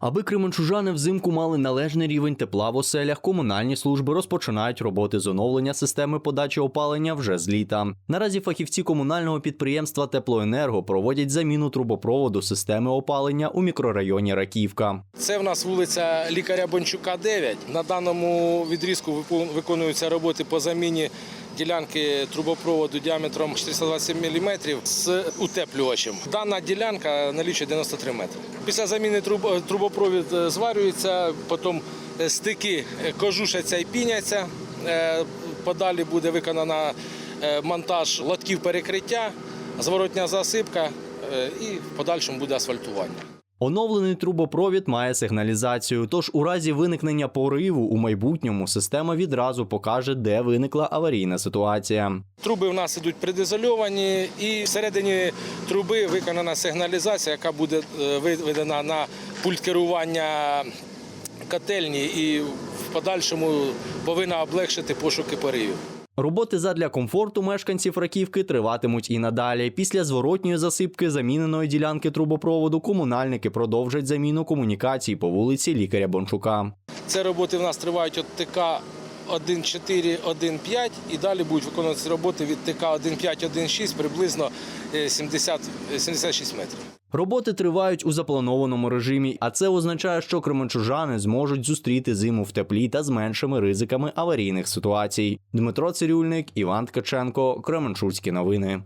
Аби кременчужани взимку мали належний рівень тепла в оселях, комунальні служби розпочинають роботи з оновлення системи подачі опалення вже з літа. Наразі фахівці комунального підприємства Теплоенерго проводять заміну трубопроводу системи опалення у мікрорайоні Раківка. Це в нас вулиця лікаря Бончука 9. На даному відрізку викон- виконуються роботи по заміні ділянки трубопроводу діаметром 427 мм з утеплювачем. Дана ділянка налічує 93 метри. Після заміни труб- трубопровід е, зварюється, потім е, стики е, кожушаться і піняться. Е, Подалі буде виконана е, монтаж лотків перекриття, зворотня засипка е, і в подальшому буде асфальтування. Оновлений трубопровід має сигналізацію, тож у разі виникнення пориву у майбутньому система відразу покаже, де виникла аварійна ситуація. Труби в нас ідуть придизольовані, і всередині труби виконана сигналізація, яка буде е, виведена на пульт керування котельні і подальшому повинна облегшити пошуки поривів. Роботи задля комфорту мешканців Раківки триватимуть і надалі. Після зворотньої засипки заміненої ділянки трубопроводу комунальники продовжать заміну комунікацій по вулиці лікаря Бончука. Це роботи в нас тривають від ТК 1.4, 1.5 і далі будуть виконуватися роботи від ТК 1.5, 1.6 приблизно е, 70, 76 метрів. Роботи тривають у запланованому режимі, а це означає, що кременчужани зможуть зустріти зиму в теплі та з меншими ризиками аварійних ситуацій. Дмитро Цирюльник, Іван Ткаченко, Кременчуцькі новини.